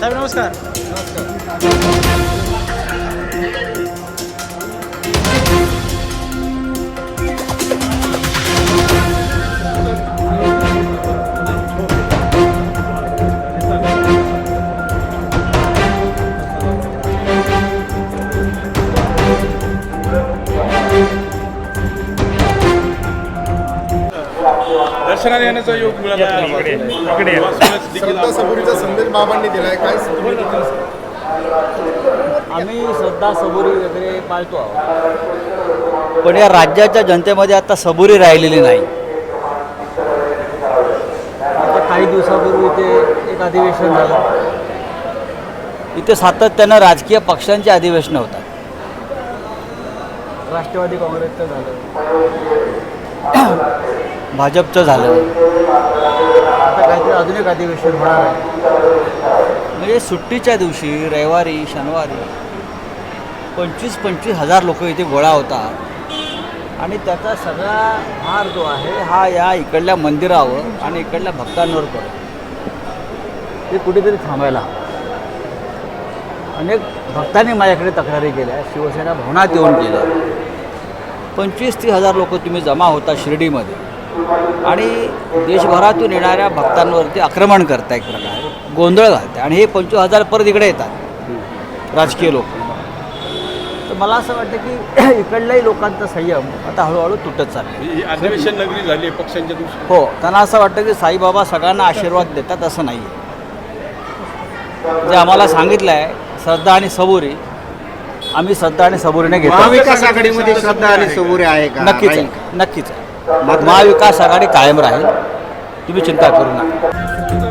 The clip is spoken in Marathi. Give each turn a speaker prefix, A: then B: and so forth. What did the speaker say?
A: साहेब नमस्कार. दर्शनाला येण्याचा योग मिळाला इकडे इकडे
B: श्रद्धा सबुरीचा संदेश बाबांनी दिलाय. काय
C: आम्ही श्रद्धा सबुरी वगैरे पाळतो आहोत. पण या राज्याच्या जनतेमध्ये आता सबुरी राहिलेली नाही. आता काही दिवसापूर्वी इथे एक अधिवेशन झालं. इथे सातत्यानं राजकीय पक्षांची अधिवेशनं होतात. राष्ट्रवादी काँग्रेसचं झालं. भाजपचं झालं. आता काहीतरी अजून एक अधिवेशन होणार आहे. म्हणजे सुट्टीच्या दिवशी रविवारी शनिवारी पंचवीस पंचवीस हजार लोक इथे गोळा होतात. आणि त्याचा सगळा भार जो आहे हा या इकडल्या मंदिरावर आणि इकडल्या भक्तांवर पडतो. ते कुठेतरी थांबायला. अनेक भक्तांनी माझ्याकडे तक्रारी केल्या. शिवसेना भवनात येऊन केल्या पंचवीस तीस हजार लोक तुम्ही जमा होता शिर्डीमध्ये. आणि देशभरातून येणाऱ्या भक्तांवरती आक्रमण करता एक प्रकारे. गोंधळ घालते आणि हे पंचवीस हजार परत इकडे येतात. राजकीय लोक. तर मला असं वाटतं की इकडल्याही लोकांचा संयम आता हळूहळू तुटत चालला
A: ही अधिवेशन नगरी झाली पक्षांच्या दिवशी.
C: हो त्यांना असं वाटतं की साईबाबा सगळ्यांना आशीर्वाद देतात असं नाही जे आम्हाला सांगितलं आहे श्रद्धा आणि सबुरी आम्ही श्रद्धा आणि सबुरीने घेतो.
B: महाविकास आघाडीमध्ये श्रद्धा आणि सबुरी आहे का?
C: नक्कीच नक्कीच आहे. मग महाविकास आघाडी कायम राहील तुम्ही चिंता करू नका.